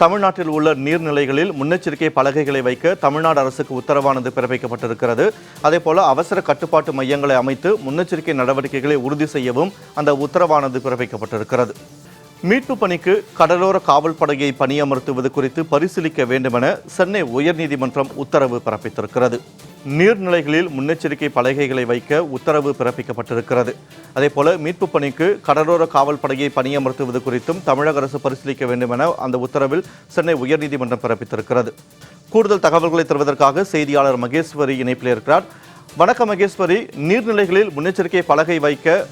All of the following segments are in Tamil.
தமிழ்நாட்டில் உள்ள நீர்நிலைகளில் முன்னெச்சரிக்கை பலகைகளை வைக்க தமிழ்நாடு அரசுக்கு உத்தரவானது பிறப்பிக்கப்பட்டிருக்கிறது. அதேபோல அவசர கட்டுப்பாட்டு மையங்களை அமைத்து முன்னெச்சரிக்கை நடவடிக்கைகளை உறுதி செய்யவும் அந்த உத்தரவானது பிறப்பிக்கப்பட்டிருக்கிறது. மீட்பு பணிக்கு கடலோர காவல்படையை பணியமர்த்துவது குறித்து பரிசீலிக்க வேண்டுமென சென்னை உயர்நீதிமன்றம் உத்தரவு பிறப்பித்திருக்கிறது. நீர்நிலைகளில் முன்னெச்சரிக்கை பலகைகளை வைக்க உத்தரவு பிறப்பிக்கப்பட்டிருக்கிறது. அதேபோல மீட்பு பணிக்கு கடலோர காவல் படையை பணியமர்த்துவது குறித்தும் தமிழக அரசு பரிசீலிக்க வேண்டுமென அந்த உத்தரவில் சென்னை உயர்நீதிமன்றம் பிறப்பித்திருக்கிறது. கூடுதல் தகவல்களை தருவதற்காக செய்தியாளர் மகேஸ்வரி இணைப்பில் இருக்கிறார். வணக்கம் மகேஸ்வரி. நீர்நிலைகளில் முன்னெச்சரிக்கை பலகை வைக்க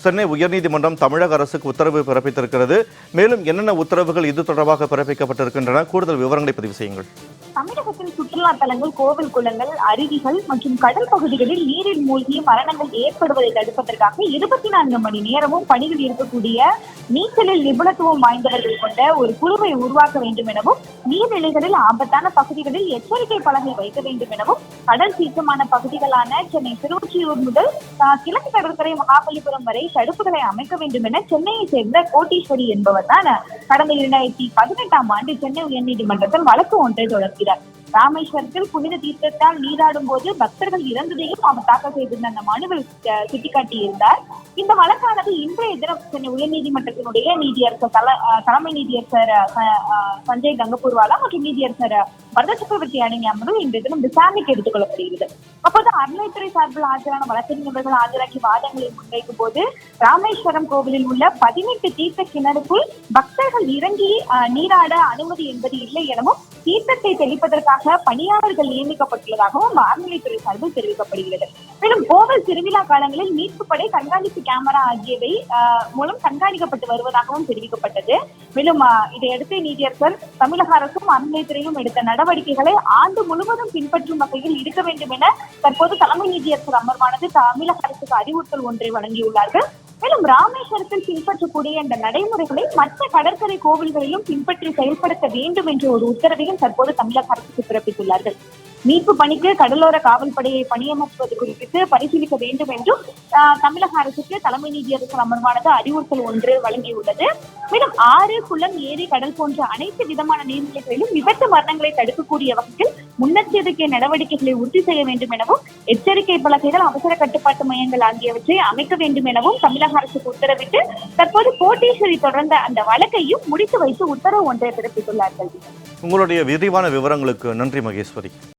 சென்னை உயர்நீதிமன்றம் தமிழக அரசுக்கு உத்தரவு பிறப்பித்திருக்கிறது. மேலும் என்னென்ன உத்தரவுகள் இது தொடர்பாக பிறப்பிக்கப்பட்டிருக்கின்றன? கூடுதல் விவரங்களை பதிவு செய்யுங்கள். தமிழகத்தின் சுற்றுலா தலங்கள் கோவில் குளங்கள் அருவிகள் மற்றும் கடல் பகுதிகளில் நீரில் மூழ்கி மரணங்கள் ஏற்படுவதை தடுப்பதற்காக இருபத்தி நான்கு மணி நேரமும் பணியில் இருக்கக்கூடிய நீச்சலில் நிபுணத்துவம் வாய்ந்தவர்கள் கொண்ட ஒரு குழுவை உருவாக்க வேண்டும் எனவும் நீர்நிலைகளில் ஆபத்தான பகுதிகளில் எச்சரிக்கை பலகை வைக்க வேண்டும் எனவும் கடல் சீற்றமான பகுதிகளான சென்னை திருவொற்றியூர் முதல் கிழக்கு கடற்கரை மகாபலிபுரம் வரை தடுப்புகளை அமைக்க வேண்டும் என சென்னையை சேர்ந்த கோட்டீஸ்வரி என்பவர் தான். கடந்த இரண்டாயிரத்தி பதினெட்டாம் ஆண்டு சென்னை உயர்நீதிமன்றத்தில் வழக்கு ஒன்றை தொடர்கிறார் ராமேஸ்வரத்தில் புனித தீர்த்தத்தால் நீராடும் போது பக்தர்கள் இறந்ததையும் அவர் தாக்கல் செய்திருந்த அந்த மனுவில் சுட்டிக்காட்டியிருந்தார். இந்த வழக்கானது இன்றைய தினம் சென்னை உயர்நீதிமன்றத்தினுடைய நீதியரசர் தல தலைமை நீதியரசர் சஞ்சய் கங்கப்பூர்வாலா மற்றும் நீதியரசர் வரத சக்கரவர்த்தி அடங்கிய அமர்வு இந்த தினம் விசாரணைக்கு எடுத்துக்கொள்ளப்படுகிறது. அப்போது அறநிலைத்துறை சார்பில் ஆஜரான வழக்கறிஞர்கள் ஆஜராக்கி வாதங்களை முன்வைக்கும் போது ராமேஸ்வரம் கோவிலில் உள்ள பதினெட்டு தீர்த்த கிணறுக்குள் பக்தர்கள் இறங்கி அஹ், நீராட அனுமதி என்பது இல்லை எனவும் தீர்த்தத்தை தெளிப்பதற்காக பணியாளர்கள் நியமிக்கப்பட்டுள்ளதாகவும் அறநிலைத்துறை சார்பில் தெரிவிக்கப்படுகிறது. மேலும் கோவில் திருவிழா காலங்களில் மீட்பு படை கண்காணிப்பு கேமரா ஆகியவை மூலம் கண்காணிக்கப்பட்டு வருவதாகவும் தெரிவிக்கப்பட்டது. மேலும் இதையடுத்து நீதியரசர் தமிழக அரசும் அறநிலைத்துறையும் எடுத்த நடவடிக்கைகளை ஆண்டு முழுவதும் பின்பற்றும் வகையில் இருக்க வேண்டும் என தற்போது தலைமை நீதியரசர் அமர்வானது தமிழக அரசுக்கு அறிவுறுத்தல் ஒன்றை வழங்கியுள்ளார்கள். மேலும் ராமேஸ்வரத்தில் பின்பற்றக்கூடிய இந்த நடைமுறைகளை மற்ற கடற்கரை கோவில்களிலும் பின்பற்றி செயல்படுத்த வேண்டும் என்ற ஒரு உத்தரவையும் தற்போது தமிழக அரசுக்கு பிறப்பித்துள்ளார்கள். மீட்பு பணிக்கு கடலோர காவல்படையை பணியமர்த்துவது குறித்து பரிசீலிக்க வேண்டும் என்றும் தமிழக அரசுக்கு தலைமை நீதியரசர் அமர்வானது அறிவுறுத்தல் ஒன்று வழங்கியுள்ளது. மேலும் ஆறு குளம் ஏரி கடல் போன்ற அனைத்து விதமான நீர்நிலைகளிலும் விபத்து மரணங்களை தடுக்கக்கூடிய வகையில் முன்னெச்சரிக்கை நடவடிக்கைகளை உறுதி செய்ய வேண்டும் எனவும் எச்சரிக்கை பலகைகள் அவசர கட்டுப்பாட்டு மையங்கள் ஆகியவற்றை அமைக்க வேண்டும் எனவும் தமிழக அரசுக்கு உத்தரவிட்டு தற்போது கோட்டீஸ்வரி தொடர்ந்த அந்த வழக்கையும் முடித்து வைத்து உத்தரவு ஒன்றை பிறப்பித்துள்ளார்கள். உங்களுடைய விரிவான விவரங்களுக்கு நன்றி மகேஸ்வரி.